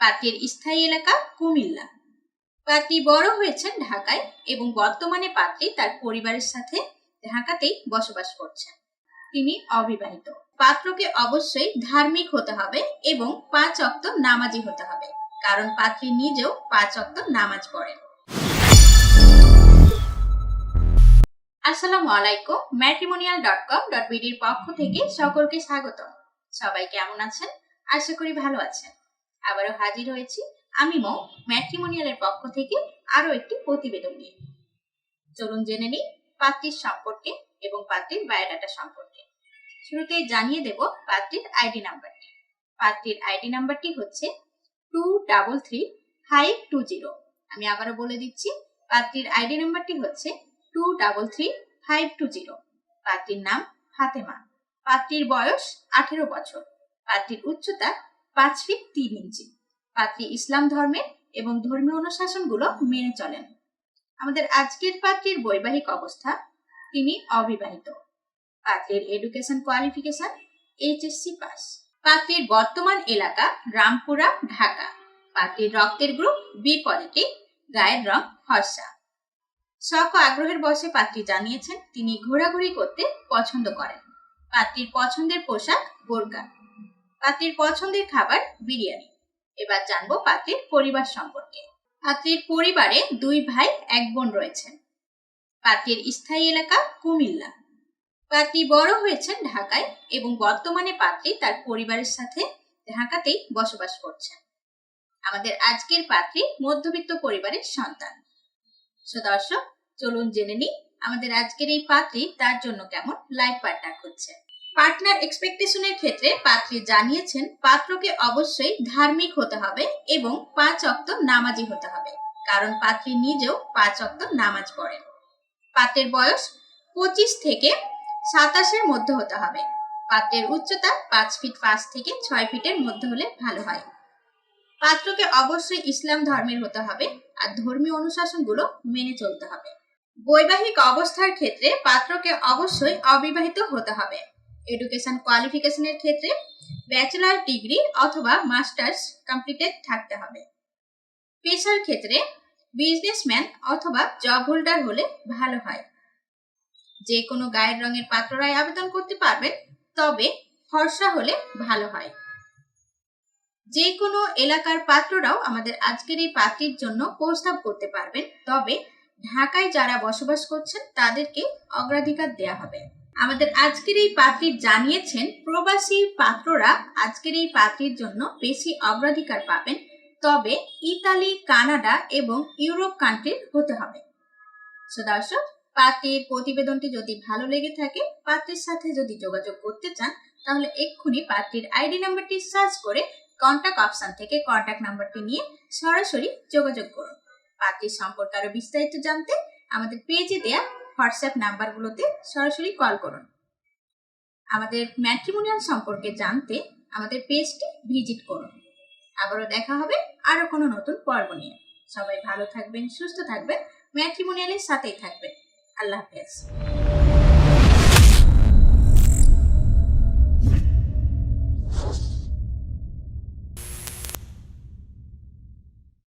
পাত্রের স্থায়ী এলাকা কুমিল্লা। পাত্রী বড় হয়েছেন ঢাকায় এবং বর্তমানে পাত্রী তার পরিবারের সাথে ঢাকাতেই বসবাস করছেন। তিনি অবিবাহিত। পাত্রকে অবশ্যই ধার্মিক হতে হবে এবং পাঁচ অক্ত নামাজি হতে হবে, কারণ পাত্রী নিজেও পাঁচ অক্ত নামাজ পড়েন। আসসালামু আলাইকুম ম্যাট্রিমোনিয়াল ডট কম ডট বিডির পক্ষ থেকে সকলকে স্বাগত সবাই কেমন আছেন? আশা করি ভালো আছেন। আবারও হাজির হয়েছি আমি মৌ, ম্যাট্রিমোনিয়ালের পক্ষ থেকে আরও একটি প্রতিবেদন নিয়ে। চলুন জেনে নিই পাত্রীর সম্পর্কে এবং পাত্রীর বায়োডাটা সম্পর্কে। শুরুতে জানিয়ে দেব পাত্রীর আইডি নাম্বারটি। পাত্রীর আইডি নাম্বারটি হচ্ছে two double three five two zero. আমি আবারও বলে দিচ্ছি, পাত্রীর আইডি নাম্বারটি হচ্ছে two double three five two zero. পাত্রীর নাম ফাতেমা। পাত্রীর বয়স আঠেরো বছর। পাত্রীর উচ্চতা পাঁচ ফিট তিন ইঞ্চি। পাত্রী ইসলাম ধর্মের এবং ধর্মীয় অনুশাসনগুলো মেনে চলেন। আমাদের আজকের পাত্রীর বৈবাহিক অবস্থা, তিনি অবিবাহিত। পাত্রীর এডুকেশন কোয়ালিফিকেশন এইচএসসি পাস পাত্রীর বর্তমান এলাকা রামপুরা, ঢাকা। পাত্রীর রক্তের গ্রুপ বি পজিটিভ গায়ের রং ফর্সা। শখ আগ্রহের বসে পাত্রী জানিয়েছেন, তিনি ঘোরাঘুরি করতে পছন্দ করেন। পাত্রীর পছন্দের পোশাক বোরকা। পাত্রীর পছন্দের খাবার বিরিয়ানি। এবার জানব পাত্রীর পরিবার সম্পর্কে। পাত্রীর পরিবারে দুই ভাই, এক বোন রয়েছেন। পাত্রীর স্থায়ী এলাকা কুমিল্লা। পাত্রী বড় হয়েছেন ঢাকায় এবং বর্তমানে পাত্রী তার পরিবারের সাথে ঢাকাতেই বসবাস করছেন। আমাদের আজকের পাত্রী মধ্যবিত্ত পরিবারের সন্তান। সো দর্শক, চলুন জেনে নিই আমাদের আজকের এই পাত্রী তার জন্য কেমন লাইফ পার্টনার খুঁজছে। পার্টনার এক্সপেকটেশনের ক্ষেত্রে পাত্রী জানিয়েছেন, পাত্রকে অবশ্যই ধার্মিক হতে হবে এবং পাঁচ অক্ত নামাজি হতে হবে, কারণ পাত্রী নিজেও পাঁচ অক্ত নামাজ পড়েন। পাত্রের বয়স পঁচিশ থেকে সাতাশের মধ্যে হতে হবে। পাত্রের উচ্চতা পাঁচ ফিট পাঁচ থেকে ছয় ফিটের মধ্যে হলে ভালো হয়। পাত্রকে অবশ্যই ইসলাম ধর্মের হতে হবে আর ধর্মীয় অনুশাসনগুলো মেনে চলতে হবে। বৈবাহিক অবস্থার ক্ষেত্রে পাত্রকে অবশ্যই অবিবাহিত হতে হবে। এডুকেশন কোয়ালিফিকেশনের ক্ষেত্রে ব্যাচেলার ডিগ্রি অথবা মাস্টার্স কমপ্লিটেড থাকতে হবে। পেশার ক্ষেত্রে বিজনেসম্যান অথবা জব হোল্ডার হলে ভালো হয়। যে কোনো গায়ের রঙের পাত্ররাই আবেদন করতে পারবেন, তবে ফর্সা হলে ভালো হয়। যে কোনো এলাকার পাত্ররাও আমাদের আজকের এই পাত্রীর জন্য প্রস্তাব করতে পারবেন, তবে ঢাকায় যারা বসবাস করছেন তাদেরকে অগ্রাধিকার দেয়া হবে। আমাদের আজকের এই পাত্রীর জানিয়েছেন, প্রবাসী পাত্ররা আজকের এই পাত্রীর জন্য বেশি অগ্রাধিকার পাবেন। তবে ইতালি, কানাডা এবং ইউরোপ কান্ট্রির হতে হবে। সো দর্শক, পাত্রীর প্রতিবেদনটি যদি ভালো লেগে থাকে, পাত্রীর সাথে যদি যোগাযোগ করতে চান, তাহলে এক্ষুনি পাত্রীর আইডি নাম্বারটি সার্চ করে কন্ট্যাক্ট অপশন থেকে কন্ট্যাক্ট নাম্বারটি নিয়ে সরাসরি যোগাযোগ করুন। পাত্রীর সম্পর্কে আরও বিস্তারিত জানতে আমাদের পেজে দেয়া হোয়াটসঅ্যাপ নাম্বারগুলোতে সরাসরি কল করুন। আমাদের ম্যাট্রিমোনিয়াল সম্পর্কে জানতে আমাদের পেজটি ভিজিট করুন। আবারও দেখা হবে আরও কোনো নতুন পর্ব নিয়ে। সবাই ভালো থাকবেন, সুস্থ থাকবেন, ম্যাট্রিমোনিয়ালের সাথেই থাকবেন। আল্লাহ হাফেজ।